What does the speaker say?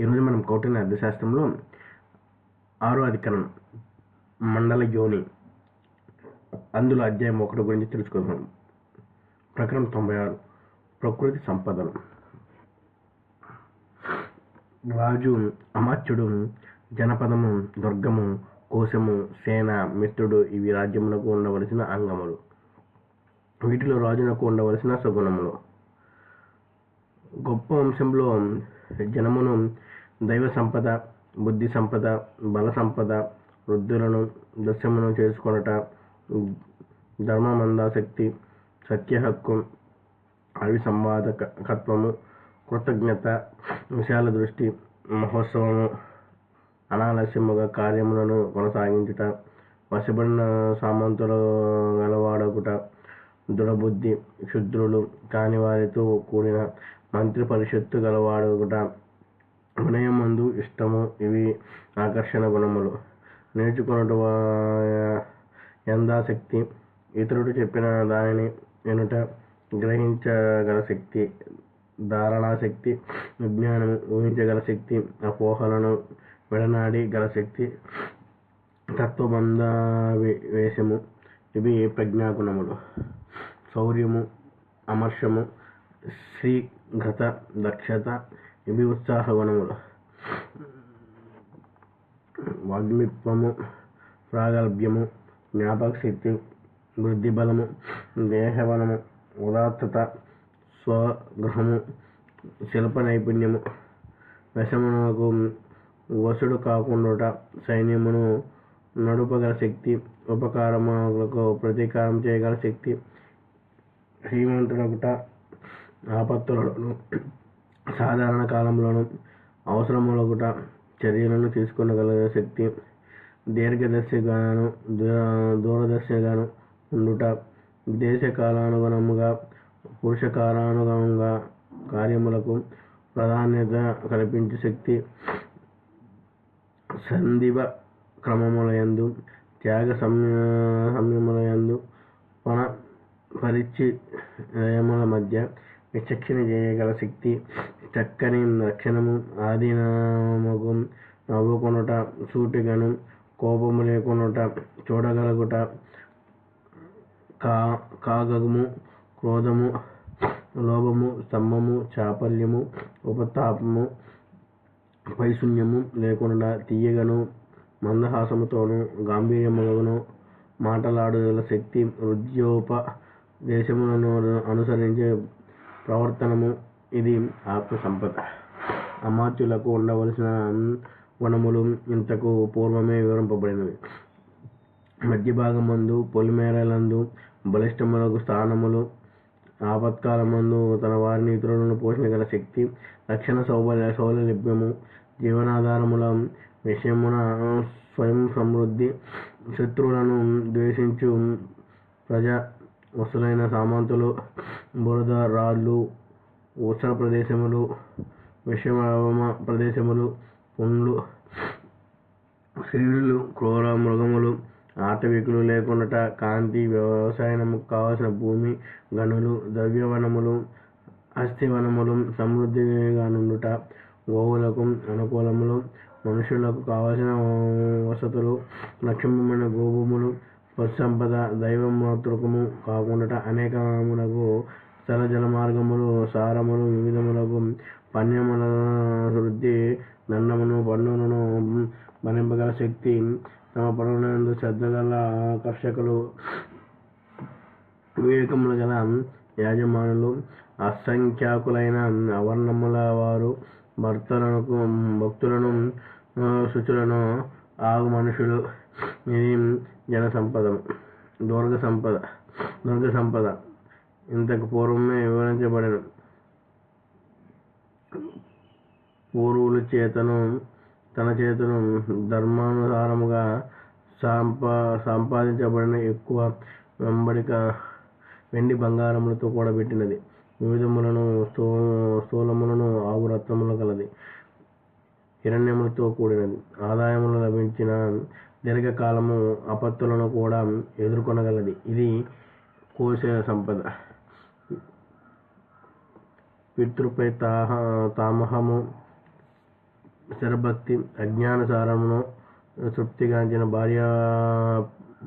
ఈరోజు మనం కౌటిల్య అర్థశాస్త్రంలో ఆరో అధికరణం మండల యోని. అందులో అధ్యాయం ఒకటి గురించి తెలుసుకుందాం. ప్రకరణం తొంభై ఆరు ప్రకృతి సంపదలు. రాజు అమాత్యుడు జనపదము దుర్గము కోశము సేన మిత్రుడు ఇవి రాజ్యమునకు ఉండవలసిన అంగములు. వీటిలో రాజునకు ఉండవలసిన సగుణములు. గొప్ప వంశంలో జనమును దైవ సంపద బుద్ధి సంపద బల సంపద వృద్ధులను దస్యమును చేసుకొనట ధర్మమందాశక్తి సత్య హక్కు అవి సంవాదకత్వము కృతజ్ఞత విశాల దృష్టి మహోత్సవము అనాలస్యముగా కార్యములను కొనసాగించుట వశపడిన సామంతుల గలవాడకుట దృఢబుద్ధి శుద్రులు కాని వారితో కూడిన మంత్రి పరిషత్తు గలవాడకుట వినయమందు ఇష్టము. ఇవి ఆకర్షణ గుణములు. నేర్చుకున్నట ఎందాశక్తి ఇతరుడు చెప్పిన దానిని ఎనుట గ్రహించగల శక్తి ధారణాశక్తి విజ్ఞానం ఊహించగల శక్తి అపోహలను విడనాడి గల శక్తి తత్వబంధావేశము ఇవి ప్రజ్ఞాగుణములు. శౌర్యము అమర్షము శ్రీఘత దక్షత ఇవి ఉత్సాహ గుణములు వాగ్మిత్వము ప్రాగల్భ్యము జ్ఞాపక శక్తి వృద్ధిబలము దేహబలము ఉదాత్తత స్వగృహము శిల్ప నైపుణ్యము వశమునకు వసుడు కాకుండా సైన్యమును నడుపగల శక్తి ఉపకారములకు ప్రతీకారం చేయగల శక్తి శ్రీమంతుడొకట ఆపత్తులను సాధారణ కాలంలోనూ అవసరములగుట చర్యలను తీసుకొనగల శక్తి దీర్ఘదర్శిగాను దూరదర్శిగాను ఉండుట దేశ కాలానుగుణముగా పురుషకాలానుగుణంగా కార్యములకు ప్రాధాన్యత కల్పించే శక్తి సందివ క్రమములయందు త్యాగ సంయ సంయములయందు పణ పరిచయముల మధ్య విచక్షణ చేయగల శక్తి చక్కని రక్షణము ఆధీనముకు నవ్వుకొనుట సూటిగను కోపము లేకొనుట చూడగలుగుట కా కాగము క్రోధము లోభము స్తంభము చాపల్యము ఉపతాపము పైశూన్యము లేకుండా తీయగను మందహాసముతోను గాంభీర్యములను మాటలాడగల శక్తి హృదయోపదేశములను అనుసరించే ప్రవర్తనము ఇది ఆత్మ సంపద. అమాత్యులకు ఉండవలసిన గుణములు ఇంతకు పూర్వమే వివరింపబడినవి. మధ్యభాగమందు పొలిమేరలందు బలిష్టములకు స్థానములు ఆపత్కాలమందు తన వారిని ఇతరులను పోషించగల శక్తి రక్షణ సౌబల్య సౌలభ్యము జీవనాధారముల విషయమున స్వయం సమృద్ధి శత్రువులను ద్వేషించు ప్రజా వసలైన సామంతులు బురద రాళ్ళు ఉత్తర ప్రదేశములు విషమ ప్రదేశములు పుండ్లు స్త్రీలు క్రూర మృగములు ఆటవికులు లేకుండా కాంతి వ్యవసాయముకు కావలసిన భూమి గనులు ద్రవ్యవనములు అస్థివనములు సమృద్ధిగా నుండుట గోవులకు అనుకూలములు మనుషులకు కావలసిన వసతులు లక్ష్యమైన గోభూములు పశుసంపద దైవమాతృకము కాకుండా అనేకములకు స్థల జల మార్గములు సారములు వివిధములకు పణ్యముల వృద్ధి దండమును పన్నులను భరింపగల శక్తి తమ పనులందు శ్రద్ధగల ఆకర్షకులు వివేకములు గల యాజమానులు అసంఖ్యాకులైన అవర్ణముల వారు భర్తలకు భక్తులను శుచులను ఆగు మనుషులు ఇది జన సంపద దుర్గ సంపద దుర్గ సంపద ఇంతకు పూర్వమే వివరించబడిన. పూర్వుల చేతను తన చేతను ధర్మానుసారముగా సంపా సంపాదించబడిన ఎక్కువ వెంబడిక వెండి బంగారములతో కూడబెట్టినది. వివిధములను స్థూ స్థూలములను ఆవు రత్నములు కలది హిరణ్యములతో కూడినది. ఆదాయములు లభించిన దీర్ఘకాలము ఆపత్తులను కూడా ఎదుర్కొనగలది. ఇది కోశ సంపద. పితృపై తాహ తామహము శరభక్తి అజ్ఞానసారమును తృప్తిగాంచిన భార్య